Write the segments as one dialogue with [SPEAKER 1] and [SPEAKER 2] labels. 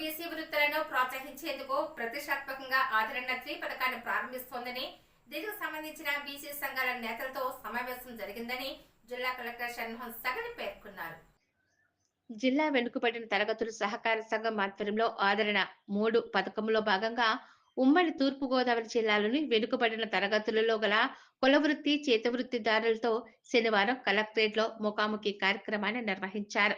[SPEAKER 1] BC వృత్తులను ప్రోత్సహించేందుకు ప్రతిష్టాత్మకంగా ఆదరణ త్రీ పథకాన్ని ప్రారంభిస్తోందని దీనికి సంబంధించిన బీసీ సంఘాల నేతలతో సమావేశం జరిగిందని జిల్లా కలెక్టర్ షణ్మోహన్ సగలి పేర్కొన్నారు.
[SPEAKER 2] జిల్లా వెనుకబడిన తరగతులు సహకార సంఘం ఆధ్వర్యంలో ఆదరణ మూడు పథకంలో భాగంగా ఉమ్మడి తూర్పు గోదావరి జిల్లాలోని వెనుకబడిన తరగతులలో గల కులవృత్తి చేతవృత్తిదారులతో శనివారం కలెక్టరేట్లో ముఖాముఖి కార్యక్రమాన్ని నిర్వహించారు.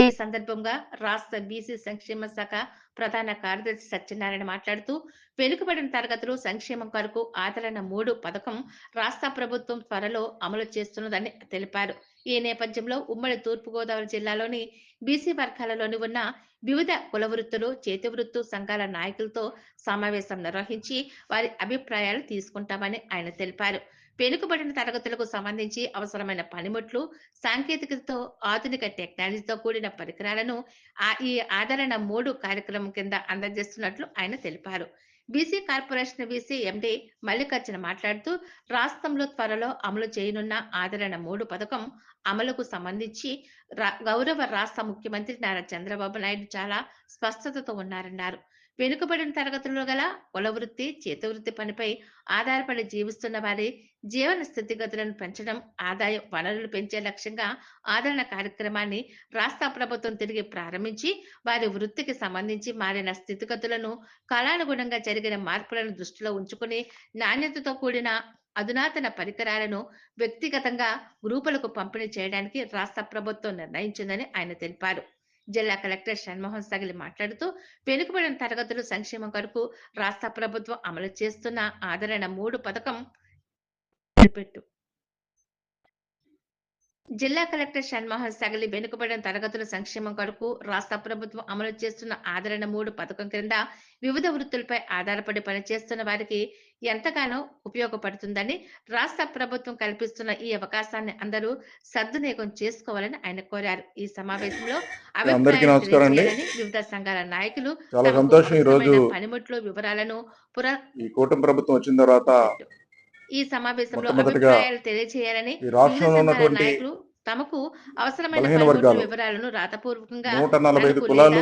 [SPEAKER 2] ఈ సందర్భంగా రాష్ట్ర బీసీ సంక్షేమ శాఖ ప్రధాన కార్యదర్శి సత్యనారాయణ మాట్లాడుతూ వెనుకబడిన తరగతులు సంక్షేమం కొరకు ఆదరణ మూడు పథకం రాష్ట్ర ప్రభుత్వం త్వరలో అమలు చేస్తున్నదని తెలిపారు. ఈ నేపథ్యంలో ఉమ్మడి తూర్పుగోదావరి జిల్లాలోని బీసీ వర్గాలలోని ఉన్న వివిధ కుల వృత్తులు చేతి వృత్తు సంఘాల నాయకులతో సమావేశం నిర్వహించి వారి అభిప్రాయాలు తీసుకుంటామని ఆయన తెలిపారు. వెనుకబడిన తరగతులకు సంబంధించి అవసరమైన పనిముట్లు సాంకేతికతతో ఆధునిక టెక్నాలజీతో కూడిన పరికరాలను ఆ ఈ ఆదరణ మూడు కార్యక్రమం కింద అందజేస్తున్నట్లు ఆయన తెలిపారు. BC corporation BC MD Mallikarjuna మాట్లాడుతూ రాష్ట్రంలో త్వరలో అమలు చేయనున్న ఆదరణ మూడు పథకం అమలుకు సంబంధించి రా- గౌరవ రాష్ట్ర ముఖ్యమంత్రి నారా చంద్రబాబు నాయుడు చాలా స్పష్టతతో ఉన్నారన్నారు. వెనుకబడిన తరగతుల్లో గల కుల వృత్తి చేతవృత్తి పనిపై ఆధారపడి జీవిస్తున్న వారి జీవన స్థితిగతులను పెంచడం ఆదాయ వనరులు పెంచే లక్ష్యంగా ఆదరణ కార్యక్రమాన్ని రాష్ట్ర ప్రభుత్వం తిరిగి ప్రారంభించి వారి వృత్తికి సంబంధించి మారిన స్థితిగతులను కాలానుగుణంగా జరిగిన మార్పులను దృష్టిలో ఉంచుకుని నాణ్యతతో కూడిన అధునాతన పరికరాలను వ్యక్తిగతంగా గ్రూపులకు పంపిణీ చేయడానికి రాష్ట్ర ప్రభుత్వం నిర్ణయించిందని ఆయన తెలిపారు. జిల్లా కలెక్టర్ షణ్మోహన్ సగిలి మాట్లాడుతూ వెనుకబడిన తరగతులు సంక్షేమం కొరకు రాష్ట్ర ప్రభుత్వం అమలు చేస్తున్న ఆదరణ మూడు పథకం పెట్టు జిల్లా కలెక్టర్ షణ్మోహన్ సగలి వెనుకబడిన తరగతుల సంక్షేమం కొరకు రాష్ట్ర ప్రభుత్వం అమలు చేస్తున్న ఆదరణ మూడు పథకం క్రింద వివిధ వృత్తులపై ఆధారపడి పనిచేస్తున్న వారికి ఎంతగానో ఉపయోగపడుతుందని రాష్ట్ర ప్రభుత్వం కల్పిస్తున్న ఈ అవకాశాన్ని అందరూ సద్వినియోగం చేసుకోవాలని ఆయన కోరారు. ఈ సమావేశంలో వివిధ సంఘాల నాయకులు
[SPEAKER 3] చాలా
[SPEAKER 2] తమకు
[SPEAKER 3] సంతోషం ఈ రోజు
[SPEAKER 2] అవసరమైన పనిముట్లు వివరాలను పుర
[SPEAKER 3] ఈ కూటమి ప్రభుత్వం వచ్చిన తర్వాత
[SPEAKER 2] ఈ సమావేశంలో అభిప్రాయాలు తెలియజేయాలని
[SPEAKER 3] ఉన్నటువంటి
[SPEAKER 2] నాయకులు తమకు అవసరమైన
[SPEAKER 3] వర్గాలు,
[SPEAKER 2] వివరాలను రాతపూర్వకంగా
[SPEAKER 3] నూట నలభై ఐదు కులాలు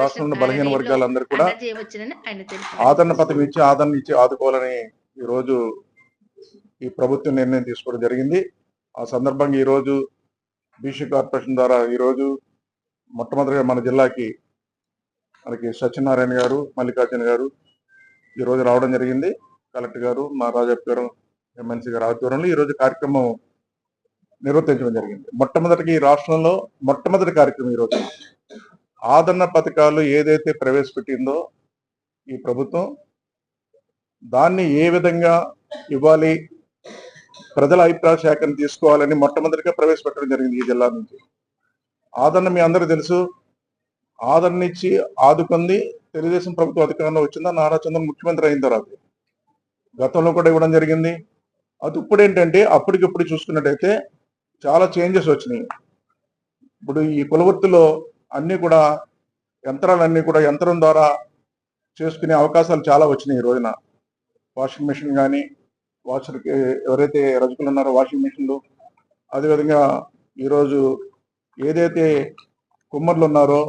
[SPEAKER 3] రాష్ట్రంలో బలహీన వర్గాలందరూ కూడా
[SPEAKER 2] ఆయన
[SPEAKER 3] ఆదరణ పథకం ఇచ్చి ఆదరణ ఇచ్చి ఆదుకోవాలని ఈ రోజు ఈ ప్రభుత్వం నిర్ణయం తీసుకోవడం జరిగింది. ఆ సందర్భంగా ఈ రోజు బీసీ కార్పొరేషన్ ద్వారా ఈ రోజు మొట్టమొదటిగా మన జిల్లాకి మనకి సత్యనారాయణ గారు మల్లికార్జున గారు ఈ రోజు రావడం జరిగింది. కలెక్టర్ గారు మా రాజప్ప గారు ఎమ్మెల్సీ గారు ఆధ్వర్యంలో ఈ రోజు కార్యక్రమం నిర్వర్తించడం జరిగింది. మొట్టమొదటిగా ఈ రాష్ట్రంలో మొట్టమొదటి కార్యక్రమం ఈ రోజు. ఆదరణ పథకాలు ఏదైతే ప్రవేశపెట్టిందో ఈ ప్రభుత్వం దాన్ని ఏ విధంగా ఇవ్వాలి ప్రజల అభిప్రాయ శాఖను తీసుకోవాలని మొట్టమొదటిగా ప్రవేశపెట్టడం జరిగింది ఈ జిల్లా నుంచి. ఆదరణ మీ అందరూ తెలుసు. ఆదరణ ఇచ్చి ఆదుకుంది. తెలుగుదేశం ప్రభుత్వం అధికారంలో వచ్చిందా? నారా చంద్ర ముఖ్యమంత్రి అయిన తర్వాత. గతంలో కూడా ఇవ్వడం జరిగింది. అది ఇప్పుడు ఏంటంటే అప్పటికిప్పుడు చూసుకున్నట్టయితే చాలా చేంజెస్ వచ్చినాయి. ఇప్పుడు ఈ కులవృత్తిలో అన్ని కూడా యంత్రాలన్నీ కూడా యంత్రం ద్వారా చేసుకునే అవకాశాలు చాలా వచ్చినాయి ఈ రోజున. వాషింగ్ మెషిన్ కానీ వాషర్కి ఎవరైతే రజకులు ఉన్నారో వాషింగ్ మెషిన్లు అదేవిధంగా ఈరోజు ఏదైతే కుమ్మర్లు ఉన్నారో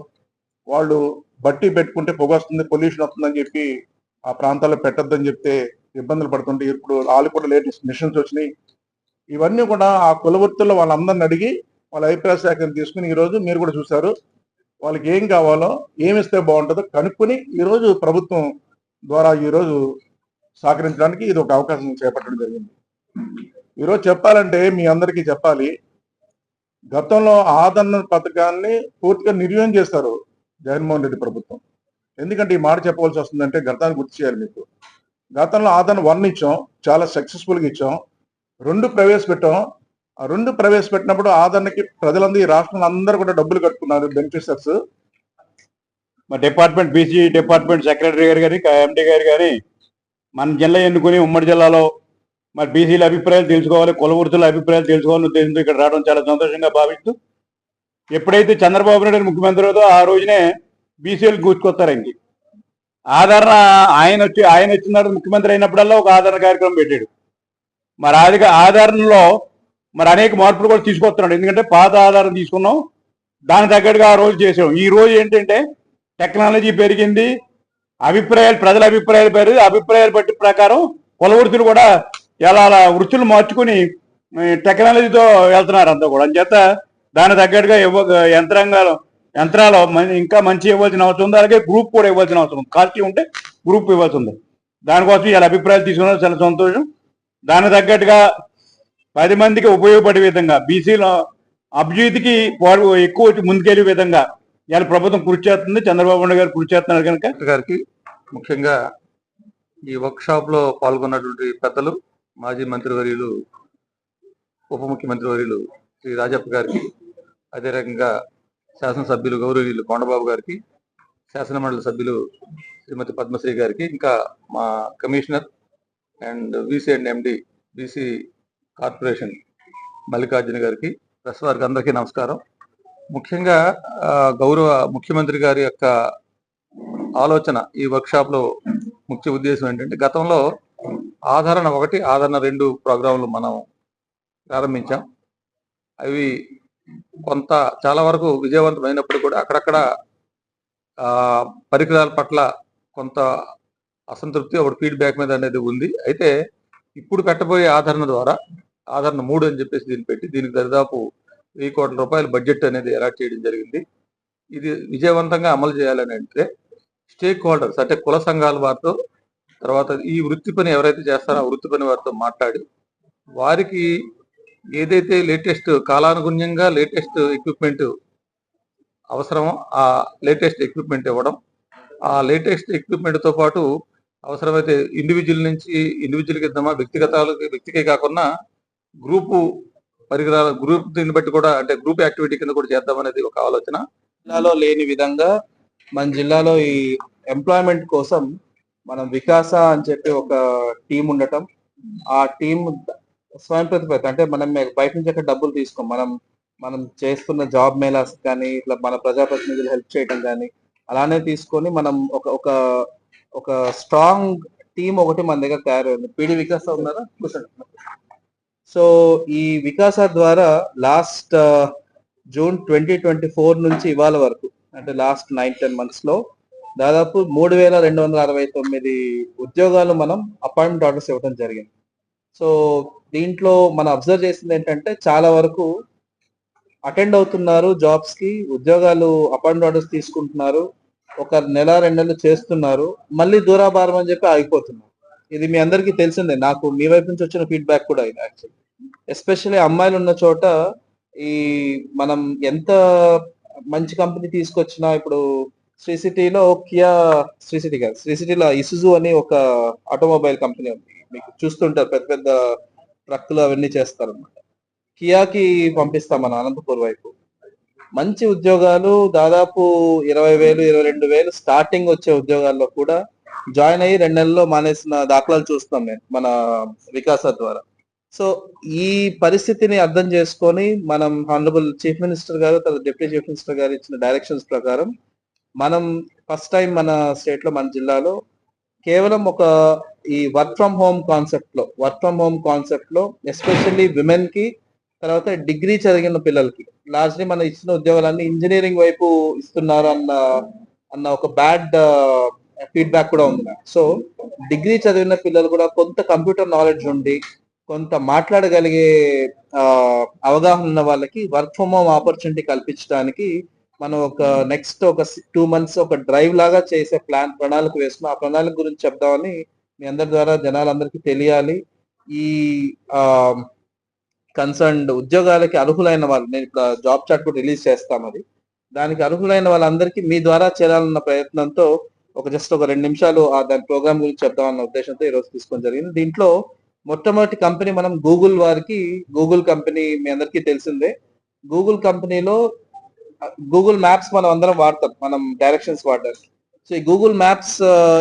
[SPEAKER 3] వాళ్ళు బట్టి పెట్టుకుంటే పొగ వస్తుంది పొల్యూషన్ వస్తుందని చెప్పి ఆ ప్రాంతాల్లో పెట్టొద్దని చెప్తే ఇబ్బందులు పడుతుంటే ఇప్పుడు వాళ్ళు కూడా లేటెస్ట్ మిషన్స్ వచ్చినాయి. ఇవన్నీ కూడా ఆ కులవృత్తుల్లో వాళ్ళందరిని అడిగి వాళ్ళ అభిప్రాయ సేకరణ తీసుకుని ఈరోజు మీరు కూడా చూశారు. వాళ్ళకి ఏం కావాలో ఏమిస్తే బాగుంటుందో కనుక్కొని ఈరోజు ప్రభుత్వం ద్వారా ఈరోజు సహకరించడానికి ఇది ఒక అవకాశం చేపట్టడం జరిగింది. ఈరోజు చెప్పాలంటే మీ అందరికీ చెప్పాలి గతంలో ఆదరణ పథకాన్ని పూర్తిగా నిర్వహణ చేస్తారు జగన్మోహన్ రెడ్డి ప్రభుత్వం. ఎందుకంటే ఈ మాట చెప్పవలసి వస్తుందంటే గతాన్ని గుర్తు చేయాలి మీకు. గతంలో ఆదరణ వన్ ఇచ్చాం చాలా సక్సెస్ఫుల్గా ఇచ్చాం. రెండు ప్రవేశపెట్టాం ఆ రెండు ప్రవేశపెట్టినప్పుడు ఆదరణకి ప్రజలందరూ ఈ రాష్ట్రంలో అందరూ కూడా డబ్బులు కట్టుకున్నారు బెనిఫిషర్స్
[SPEAKER 4] మా డిపార్ట్మెంట్ బీసీ డిపార్ట్మెంట్ సెక్రటరీ గారు కానీ ఎండి గారు కానీ మన జిల్లా ఎన్నుకుని ఉమ్మడి జిల్లాలో మరి బీసీల అభిప్రాయాలు తెలుసుకోవాలి కులవృత్తుల అభిప్రాయాలు తెలుసుకోవాలని ఉద్దేశంతో ఇక్కడ రావడం చాలా సంతోషంగా భావిస్తూ ఎప్పుడైతే చంద్రబాబు నాయుడు ముఖ్యమంత్రి అవుతో ఆ రోజునే బీసీలు కూర్చుకొస్తారండి ఆదరణ ఆయన వచ్చి ఆయన వచ్చిన ముఖ్యమంత్రి అయినప్పుడల్లా ఒక ఆదరణ కార్యక్రమం పెట్టాడు. మరి అది ఆదరణలో మరి అనేక మార్పులు కూడా తీసుకొస్తున్నాడు. ఎందుకంటే పాత ఆధారం తీసుకున్నాం దానికి తగ్గట్టుగా ఆ రోజు చేసాం ఈ రోజు ఏంటంటే టెక్నాలజీ పెరిగింది అభిప్రాయాలు ప్రజల అభిప్రాయాలు పెరిగి అభిప్రాయాలు బట్టి ప్రకారం కుల వృత్తులు కూడా ఎలా అలా వృత్తులు మార్చుకుని టెక్నాలజీతో వెళ్తున్నారు అంతా కూడా. అంచేత దాని తగ్గట్టుగా ఇవ్వ యంత్రాంగాలు యంత్రాలు ఇంకా మంచి ఇవ్వాల్సిన అవసరం ఉంది. అలాగే గ్రూప్ కూడా ఇవ్వాల్సిన అవసరం ఉంది. కాస్ట్లీ ఉంటే గ్రూప్ ఇవ్వాల్సి ఉంది. దానికోసం ఇలా అభిప్రాయాలు తీసుకున్నారు. చాలా సంతోషం. దాని తగ్గట్టుగా పది మందికి ఉపయోగపడే విధంగా బీసీలో అభివృద్ధికి ఎక్కువ ముందుకెళ్ళే విధంగా ఇవాళ ప్రభుత్వం కృషి చేస్తుంది. చంద్రబాబు నాయుడు గారు కృషి చేస్తున్నారు కనుక.
[SPEAKER 5] గారికి ముఖ్యంగా ఈ వర్క్ షాప్లో పాల్గొన్నటువంటి పెద్దలు మాజీ మంత్రివర్యులు ఉప ముఖ్యమంత్రి వర్యులు శ్రీ రాజప్ప గారికి అదే రకంగా శాసనసభ్యులు గౌరవీయులు కొండబాబు గారికి శాసన మండలి సభ్యులు శ్రీమతి పద్మశ్రీ గారికి ఇంకా మా commissioner and BC and MD BC corporation Mallikarjuna గారికి ప్రెస్ వారికి అందరికీ నమస్కారం. ముఖ్యంగా గౌరవ ముఖ్యమంత్రి గారి యొక్క ఆలోచన ఈ వర్క్షాప్లో ముఖ్య ఉద్దేశం ఏంటంటే గతంలో ఆదరణ ఒకటి ఆదరణ రెండు ప్రోగ్రాంలు మనం ప్రారంభించాం. అవి కొంత చాలా వరకు విజయవంతమైనప్పుడు కూడా అక్కడక్కడ ఆ, పరికరాల పట్ల కొంత అసంతృప్తి ఒకటి ఫీడ్బ్యాక్ మీద అనేది ఉంది. అయితే ఇప్పుడు పెట్టబోయే ఆదరణ ద్వారా ఆదరణ మూడు అని చెప్పేసి దీన్ని పెట్టి దీనికి దరిదాపు వెయ్యి కోట్ల రూపాయల బడ్జెట్ అనేది అలాట్ చేయడం జరిగింది. ఇది విజయవంతంగా అమలు చేయాలని అంటే స్టేక్ హోల్డర్స్ అంటే కుల సంఘాల వారితో తర్వాత ఈ వృత్తి పని ఎవరైతే చేస్తారో ఆ వృత్తి పని వారితో మాట్లాడి వారికి ఏదైతే లేటెస్ట్ కాలానుగుణ్యంగా లేటెస్ట్ ఎక్విప్మెంట్ అవసరమో ఆ లేటెస్ట్ ఎక్విప్మెంట్ ఇవ్వడం ఆ లేటెస్ట్ ఎక్విప్మెంట్తో పాటు అవసరమైతే ఇండివిజువల్ నుంచి ఇండివిజువల్ ఇద్దామా వ్యక్తిగతాలకి వ్యక్తికే కాకుండా గ్రూపు పరికరాల గ్రూప్ దీన్ని బట్టి కూడా అంటే గ్రూప్ యాక్టివిటీ కింద కూడా చేద్దామనేది ఒక ఆలోచన.
[SPEAKER 6] జిల్లాలో లేని విధంగా మన జిల్లాలో ఈ ఎంప్లాయ్మెంట్ కోసం మనం వికాస అని చెప్పి ఒక టీం ఉండటం ఆ టీం స్వయం ప్రతిపత్తి. అంటే మనం బయట నుంచి అక్కడ డబ్బులు తీసుకోం. మనం మనం చేస్తున్న జాబ్ మేళాస్ కానీ ఇట్లా మన ప్రజాప్రతినిధులు హెల్ప్ చేయడం కానీ అలానే తీసుకొని మనం ఒక ఒక ఒక స్ట్రాంగ్ టీం ఒకటి మన దగ్గర తయారైంది. పీడి వికాస ఉన్నారా? కూర్చోండి. సో ఈ వికాస ద్వారా last June twenty twenty four నుంచి ఇవాళ వరకు అంటే లాస్ట్ నైన్ టెన్ మంత్స్లో దాదాపు మూడు వేల రెండు వందల అరవై తొమ్మిది ఉద్యోగాలు మనం అపాయింట్మెంట్ ఆర్డర్స్ ఇవ్వడం జరిగింది. సో దీంట్లో మనం అబ్జర్వ్ చేసింది ఏంటంటే చాలా వరకు అటెండ్ అవుతున్నారు జాబ్స్కి ఉద్యోగాలు అపాయింట్మెంట్ ఆర్డర్స్ తీసుకుంటున్నారు ఒక నెల రెండు నెలలు చేస్తున్నారు మళ్ళీ దూరాభారం అని చెప్పి ఆగిపోతున్నారు. ఇది మీ అందరికీ తెలిసిందే నాకు మీ వైపు నుంచి వచ్చిన ఫీడ్బ్యాక్ కూడా ఇది యాక్చువల్లీ ఎస్పెషల్లీ అమ్మాయిలు ఉన్న చోట ఈ మనం ఎంత మంచి కంపెనీ తీసుకొచ్చినా ఇప్పుడు శ్రీ సిటీలో కియా శ్రీ సిటీ కాదు శ్రీ సిటీలో ఇసుజు అని ఒక ఆటోమొబైల్ కంపెనీ ఉంది. మీకు చూస్తుంటారు పెద్ద పెద్ద ట్రక్కులు అవన్నీ చేస్తారనమాట కియాకి పంపిస్తాం మన అనంతపూర్ వైపు. మంచి ఉద్యోగాలు దాదాపు ఇరవై వేలు ఇరవై రెండు వేలు స్టార్టింగ్ వచ్చే ఉద్యోగాల్లో కూడా జాయిన్ అయ్యి రెండు నెలల్లో మానేసిన దాఖలాలు చూస్తాం నేను మన వికాస ద్వారా. సో ఈ పరిస్థితిని అర్థం చేసుకొని మనం హానరబుల్ చీఫ్ మినిస్టర్ గారు తర్వాత డిప్యూటీ చీఫ్ మినిస్టర్ గారు ఇచ్చిన డైరెక్షన్స్ ప్రకారం మనం ఫస్ట్ టైం మన స్టేట్లో మన జిల్లాలో కేవలం ఒక ఈ వర్క్ ఫ్రమ్ హోమ్ కాన్సెప్ట్లో వర్క్ ఫ్రమ్ హోమ్ కాన్సెప్ట్లో ఎస్పెషల్లీ విమెన్కి తర్వాత డిగ్రీ చదివిన పిల్లలకి. లాస్ట్లీ మన ఇచ్చిన ఉద్యోగాలన్నీ ఇంజనీరింగ్ వైపు ఇస్తున్నారు అన్న అన్న ఒక బ్యాడ్ ఫీడ్బ్యాక్ కూడా ఉంది సో డిగ్రీ చదివిన పిల్లలు కూడా కొంత కంప్యూటర్ నాలెడ్జ్ ఉండి కొంత మాట్లాడగలిగే ఆ, అవగాహన ఉన్న వాళ్ళకి వర్క్ ఫ్రమ్ హోమ్ ఆపర్చునిటీ కల్పించడానికి మనం ఒక నెక్స్ట్ ఒక టూ మంత్స్ ఒక డ్రైవ్ లాగా చేసే ప్లాన్ ప్రణాళిక వేసుకున్నాం. ఆ ప్రణాళిక గురించి చెప్దామని మీ అందరి ద్వారా జనాలందరికీ తెలియాలి. ఈ కన్సర్న్డ్ ఉద్యోగాలకి అర్హులైన వాళ్ళు నేను ఇప్పుడు జాబ్ చాట్ కూడా రిలీజ్ చేస్తాం అది దానికి అర్హులైన వాళ్ళందరికీ మీ ద్వారా చేరాలన్న ప్రయత్నంతో ఒక జస్ట్ ఒక రెండు నిమిషాలు ఆ దాని ప్రోగ్రామ్ గురించి చెప్దామన్న ఉద్దేశంతో ఈ రోజు తీసుకోవడం జరిగింది. దీంట్లో మొట్టమొదటి కంపెనీ మనం గూగుల్ వారికి గూగుల్ కంపెనీ మీ అందరికీ తెలిసిందే. గూగుల్ కంపెనీలో గూగుల్ మ్యాప్స్ మనం అందరం వాడతాం. మనం డైరెక్షన్స్ వాడడానికి సో ఈ గూగుల్ మ్యాప్స్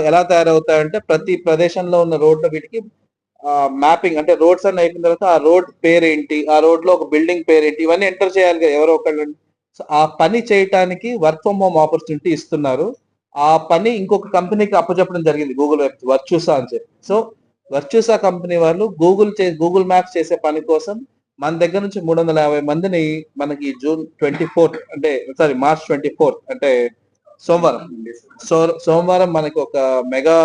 [SPEAKER 6] ఎలా తయారవుతాయంటే ప్రతి ప్రదేశంలో ఉన్న రోడ్ల వీటికి మ్యాపింగ్ అంటే రోడ్స్ అన్ని అయిపోయిన తర్వాత ఆ రోడ్ పేరేంటి? ఆ రోడ్లో ఒక బిల్డింగ్ పేరేంటి? ఇవన్నీ ఎంటర్ చేయాలి కదా ఎవరో ఒకళ్ళు. సో ఆ పని చేయటానికి వర్క్ ఫ్రమ్ హోమ్ ఆపర్చునిటీ ఇస్తున్నారు. ఆ పని ఇంకొక కంపెనీకి అప్పచెప్పడం జరిగింది. గూగుల్ వెబ్ వర్చూసా అని చెప్పి. సో వర్చూసా కంపెనీ వాళ్ళు గూగుల్ చే గూగుల్ మ్యాప్స్ చేసే పని కోసం మన దగ్గర నుంచి మూడు వందల యాభై మందిని మనకి జూన్ ట్వంటీ ఫోర్త్ అంటే సారీ మార్చ్ ట్వంటీ ఫోర్త్ అంటే సోమవారం. సో సోమవారం మనకి ఒక మెగా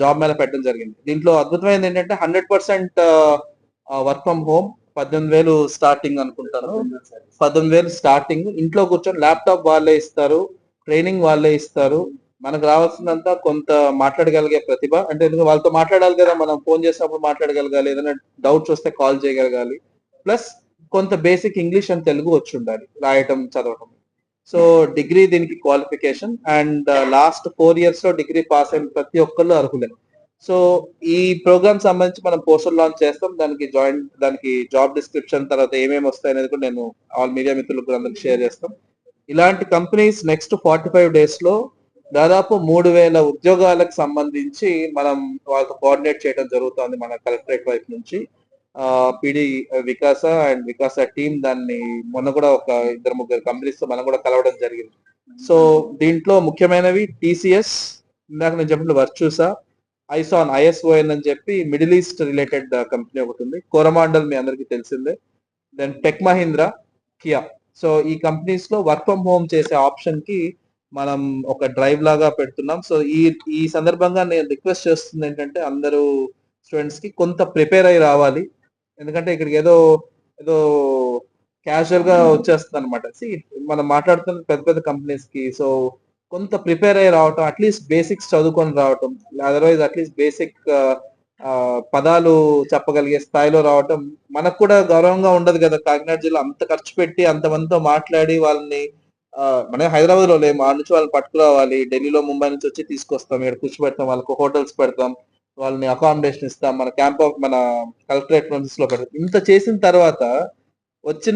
[SPEAKER 6] జాబ్ మేళ పెట్టడం జరిగింది. దీంట్లో అద్భుతమైనది ఏంటంటే hundred percent work from home పద్దెనిమిది వేలు స్టార్టింగ్ అనుకుంటాను. పద్దెనిమిది వేలు స్టార్టింగ్. ఇంట్లో కూర్చొని ల్యాప్టాప్ వాళ్ళే ఇస్తారు ట్రైనింగ్ వాళ్ళే ఇస్తారు. మనకు రావాల్సిందంతా కొంత మాట్లాడగలిగే ప్రతిభ. అంటే వాళ్ళతో మాట్లాడాలి కదా మనం. ఫోన్ చేసినప్పుడు మాట్లాడగలగాలి. ఏదైనా డౌట్స్ వస్తే కాల్ చేయగలగాలి. ప్లస్ కొంత బేసిక్ ఇంగ్లీష్ అండ్ తెలుగు వచ్చి ఉండాలి రాయటం చదవటం. సో డిగ్రీ దీనికి qualification and uh, last four ఇయర్స్లో డిగ్రీ పాస్ అయిన ప్రతి ఒక్కళ్ళు అర్హులే. సో ఈ ప్రోగ్రామ్ సంబంధించి మనం పోస్టర్ లాంచ్ చేస్తాం దానికి జాయిన్ దానికి జాబ్ డిస్క్రిప్షన్ తర్వాత ఏమేమి వస్తాయి అనేది కూడా నేను ఆల్ మీడియా మిత్రులకు అందరికి షేర్ చేస్తాం. ఇలాంటి కంపెనీస్ నెక్స్ట్ ఫార్టీ ఫైవ్ డేస్లో దాదాపు మూడు వేల ఉద్యోగాలకు సంబంధించి మనం వాళ్ళతో కోఆర్డినేట్ చేయడం జరుగుతుంది మన కలెక్టరేట్ వైపు నుంచి. పిడి వికాస అండ్ వికాస టీమ్ దాన్ని మొన్న కూడా ఒక ఇద్దరు ముగ్గురు కంపెనీస్తో మనం కూడా కలవడం జరిగింది. సో దీంట్లో ముఖ్యమైనవి టీసీఎస్ ఇందాక నేను చెప్పిన వర్చూసా ఐసాన్ ఐఎస్ఓఎన్ అని చెప్పి మిడిల్ ఈస్ట్ రిలేటెడ్ కంపెనీ ఒకటి ఉంది. కోరమాండల్ మీ అందరికీ తెలిసిందే. Then Tech Mahindra Kia. So ఈ కంపెనీస్లో వర్క్ ఫ్రమ్ హోమ్ చేసే ఆప్షన్కి మనం ఒక డ్రైవ్ లాగా పెడుతున్నాం. సో ఈ ఈ సందర్భంగా నేను రిక్వెస్ట్ చేస్తుంది ఏంటంటే అందరూ స్టూడెంట్స్కి కొంత ప్రిపేర్ అయి రావాలి. ఎందుకంటే ఇక్కడికి ఏదో ఏదో క్యాజువల్గా వచ్చేస్తుంది అనమాట మనం మాట్లాడుతున్న పెద్ద పెద్ద కంపెనీస్కి సో కొంత ప్రిపేర్ అయ్యి రావటం అట్లీస్ట్ బేసిక్స్ చదువుకొని రావటం అదర్వైజ్ అట్లీస్ట్ బేసిక్ పదాలు చెప్పగలిగే స్థాయిలో రావటం మనకు కూడా గౌరవంగా ఉండదు కదా. కాకినాడ జిల్లా అంత ఖర్చు పెట్టి అంతమందితో మాట్లాడి వాళ్ళని మనం హైదరాబాద్లో లేము. ఆ నుంచి వాళ్ళని పట్టుకురావాలి. ఢిల్లీలో ముంబై నుంచి వచ్చి తీసుకొస్తాం. ఇక్కడ కూర్చోబెడతాం. వాళ్ళకు హోటల్స్ పెడతాం. వాళ్ళని అకామిడేషన్ ఇస్తాం మన క్యాంప్ మన కలెక్టరేట్లో పెడతాం. ఇంత చేసిన తర్వాత వచ్చిన